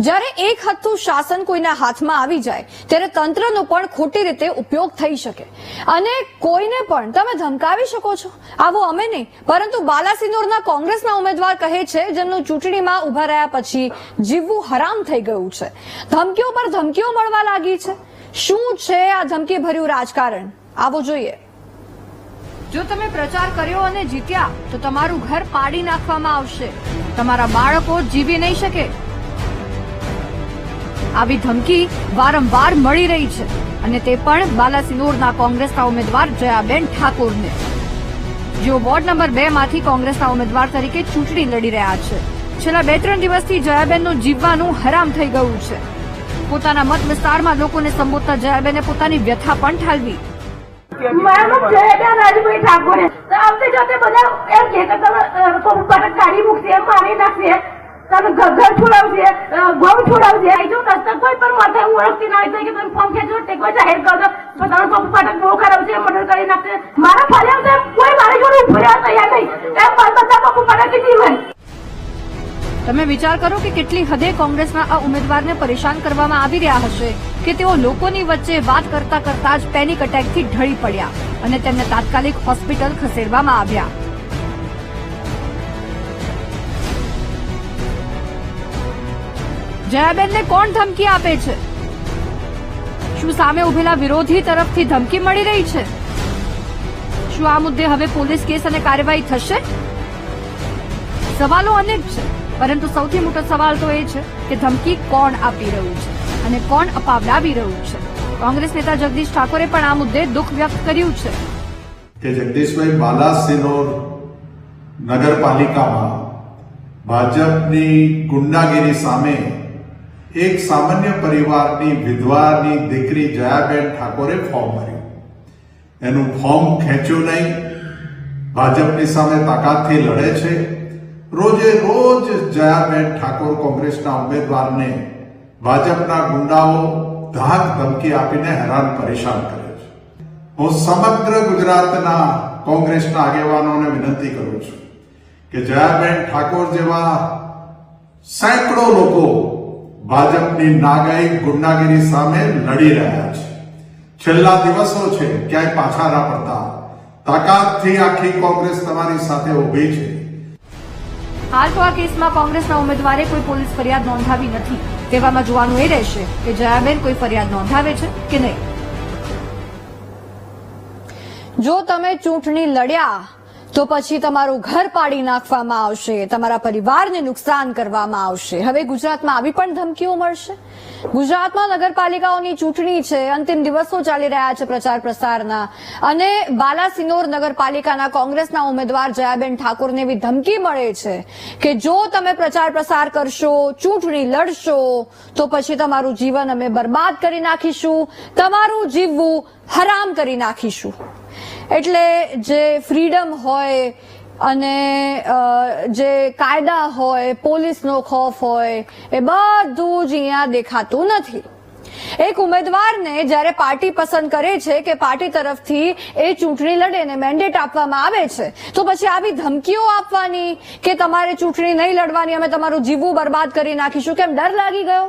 જ્યારે એક હાથનું શાસન કોઈના હાથમાં આવી જાય, ત્યારે તંત્રનો પણ ખોટી રીતે ઉપયોગ થઈ શકે. અને કોઈને પણ તમે ધમકાવી શકો છો. આવો અમે નહીં. પરંતુ બાલાસિનોરના કોંગ્રેસના ઉમેદવાર કહે છે, જેમનું ચૂંટણીમાં ઊભા રહ્યા પછી જીવવું હરામ થઈ ગયું છે. ધમકીઓ પર ધમકીઓ મળવા લાગી છે. શું છે આ ધમકી ભર્યું રાજકારણ? આવો જોઈએ. જો તમે પ્રચાર કર્યો અને જીત્યા, તો તમારું ઘર પાડી નાખવામાં આવશે. તમારા બાળકો જીવી નહીં શકે. આવી ધમકી વારંવાર મળી રહી છે અને તે પણ બાલાસિનોરના કોંગ્રેસના ઉમેદવાર જયાબેન ઠાકોરને. જેઓ વોર્ડ નંબર બે માંથી કોંગ્રેસના ઉમેદવાર તરીકે ચૂંટણી લડી રહ્યા છે. છેલ્લા બે ત્રણ દિવસથી જયાબેનનું જીવવાનું હરામ થઈ ગયું છે. પોતાના મત વિસ્તારમાં લોકોને સંબોધતા જયાબેને પોતાની વ્યથા પણ ઠાલવી. ઠાકોર છે. જાતે બધા એમ કે કાઢી મૂકશે મારી નાખશે. તમે ઘર છોડાવજે અ, છોડાવજે આઈ જો રસ્તા કોઈ પણ માથે હું ઓળખતી ના હોય કે તમે ફોન ખેંચો ટેકો જાહેર કરો. તો તમે કોક ફાટક બહુ ખરાબ છે મર્ડર કરી નાખશે. મારા ફર્યા છે કોઈ મારી જોડે ઉભું તૈયાર નહીં. એમ બાલ બધા કોક ફાટક કીધી હોય. તમે વિચાર કરો કે કેટલી હદે કોંગ્રેસના આ ઉમેદવારને પરેશાન કરવામાં આવી રહ્યા હશે કે તેઓ લોકોની વચ્ચે વાત કરતા કરતા જ પેનિક એટેકથી ઢળી પડ્યા અને તેમને તાત્કાલિક હોસ્પિટલ ખસેડવામાં આવ્યા. જયાબેનને કોણ ધમકી આપે છે? શું સામે ઉભેલા વિરોધી તરફથી ધમકી મળી રહી છે? શું આ મુદ્દે હવે પોલીસ કેસ અને કાર્યવાહી થશે? સવાલો અનેક છે, પરંતુ સૌથી મોટો સવાલ તો એ છે કે ધમકી કોણ આપી રહ્યું છે અને કોણ અપાવડાવી રહ્યું છે? કોંગ્રેસ નેતા જગદીશ ઠાકોરે પણ આ મુદ્દે દુઃખ વ્યક્ત કર્યું છે. કે જગદીશભાઈ બાલાસિનોર નગરપાલિકામાં ભાજપની ગુંડાગીરી સામે એક સામાન્ય પરિવારની વિધવાની દીકરી જયાબેન ઠાકોરે ફોર્મ ભર્યું. એનું ફોર્મ ખેંચ્યું નહીં. ભાજપની સામે તાકાતથી લડે છે. રોજે રોજ જયાબેન ઠાકોર કોંગ્રેસના ઉમેદવારને ભાજપના ગુંડાઓ ધાક ધમકી આપીને હેરાન પરેશાન કરે છે. હું સમગ્ર ગુજરાતના કોંગ્રેસના આગેવાનોને વિનંતી કરું છું કે જયાબેન ઠાકોર જેવા સેંકડો લોકો ભાજપની નાગાઈ ગુંડાગીરી સામે લડી રહ્યા છે. છેલ્લા દિવસો છે ક્યાંય પાછા ના પડતા. તાકાતથી આખી કોંગ્રેસ તમારી સાથે ઊભી છે. હાલ તો આ કેસમાં કોંગ્રેસના ઉમેદવારે કોઈ પોલીસ ફરિયાદ નોંધાવી નથી. તેવામાં જોવાનું એ રહેશે કે જયાબેન કોઈ ફરિયાદ નોંધાવે છે કે નહીં. જો તમે ચૂંટણી લડ્યા તો પછી તમારું ઘર પાડી નાખવામાં આવશે, તમારા પરિવારને નુકસાન કરવામાં આવશે. હવે ગુજરાતમાં આવી પણ ધમકીઓ મળશે? ગુજરાતમાં નગરપાલિકાઓની ચૂંટણી છે, અંતિમ દિવસો ચાલી રહ્યા છે પ્રચાર પ્રસારના. અને બાલાસિનોર નગરપાલિકાના કોંગ્રેસના ઉમેદવાર જયાબેન ઠાકોરને એવી ધમકી મળે છે કે જો તમે પ્રચાર પ્રસાર કરશો, ચૂંટણી લડશો, તો પછી તમારું જીવન અમે બરબાદ કરી નાખીશું, તમારું જીવવું હરામ કરી નાખીશું. એટલે જે ફ્રીડમ હોય અને જે કાયદા હોય, પોલીસનો ખોફ હોય, એ બધું જ અહીંયા દેખાતું નથી. એક ઉમેદવારને જ્યારે પાર્ટી પસંદ કરે છે કે પાર્ટી તરફથી એ ચૂંટણી લડે ને મેન્ડેટ આપવામાં આવે છે, તો પછી આવી ધમકીઓ આપવાની કે તમારે ચૂંટણી નહીં લડવાની, અમે તમારું જીવવું બરબાદ કરી નાખીશું, કેમ ડર લાગી ગયો?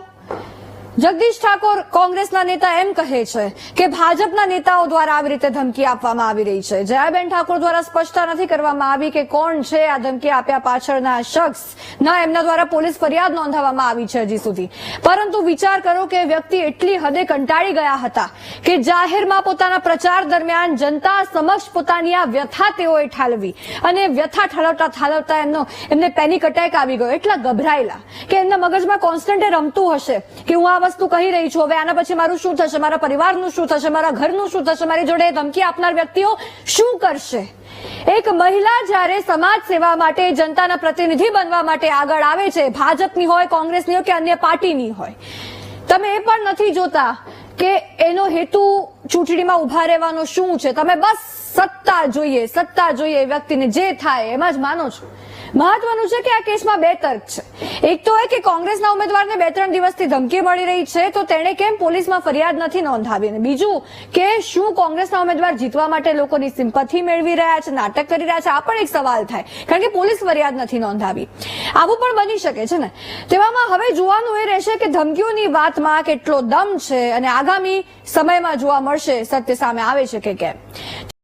જગદીશ ઠાકોર કોંગ્રેસના નેતા એમ કહે છે કે ભાજપના નેતાઓ દ્વારા આવી રીતે ધમકી આપવામાં આવી રહી છે. જયાબેન ઠાકોર દ્વારા સ્પષ્ટતા નથી કરવામાં આવી કે કોણ છે આ ધમકી આપ્યા પાછળના શખ્સ. ના, એમના દ્વારા પોલીસ ફરિયાદ નોંધાવવામાં આવી છે હજી સુધી. પરંતુ વિચાર કરો કે વ્યક્તિ એટલી હદે કંટાળી ગયા હતા કે જાહેરમાં પોતાના પ્રચાર દરમિયાન જનતા સમક્ષ પોતાની આ વ્યથા તેઓએ ઠાલવી અને વ્યથા ઠાલવતા ઠાલવતા એમનો, એમને પેનિક અટેક આવી ગયો. એટલા ગભરાયેલા કે એમના મગજમાં કોન્સ્ટન્ટ રમતું હશે કે હું આ વસ્તુ કહી રહી છું. હવે આના પછી મારું શું થશે? મારા પરિવારનું શું થશે? મારા ઘરનું શું થશે? મારી જોડે ધમકી આપનાર વ્યક્તિઓ શું કરશે? એક મહિલા જ્યારે સમાજ સેવા માટે, જનતાના પ્રતિનિધિ બનવા માટે આગળ આવે છે, ભાજપની હોય, કોંગ્રેસની હોય કે અન્ય પાર્ટીની હોય, તમે એ પણ નથી જોતા કે એનો હેતુ ચૂંટણીમાં ઊભા રહેવાનો શું છે? તમે બસ સત્તા જોઈએ સત્તા જોઈએ વ્યક્તિને જે થાય એમાં જ માનો છો. મહત્વનું છે કે આ કેસમાં બે તર્ક છે. એક તો એ કે કોંગ્રેસના ઉમેદવારને બે ત્રણ દિવસથી ધમકી મળી રહી છે, તો તેણે કેમ પોલીસમાં ફરિયાદ નથી નોંધાવી અને બીજું કે શું કોંગ્રેસના ઉમેદવાર જીતવા માટે લોકોની સિમ્પથી મેળવી રહ્યા છે, નાટક કરી રહ્યા છે? આ પણ એક સવાલ થાય, કારણ કે પોલીસ ફરિયાદ નથી નોંધાવી. આવું પણ બની શકે છે ને? તેવામાં હવે જોવાનું એ રહેશે કે ધમકીઓની વાતમાં કેટલો દમ છે અને આગામી સમયમાં જોવા મળશે, સત્ય સામે આવે છે કે કેમ?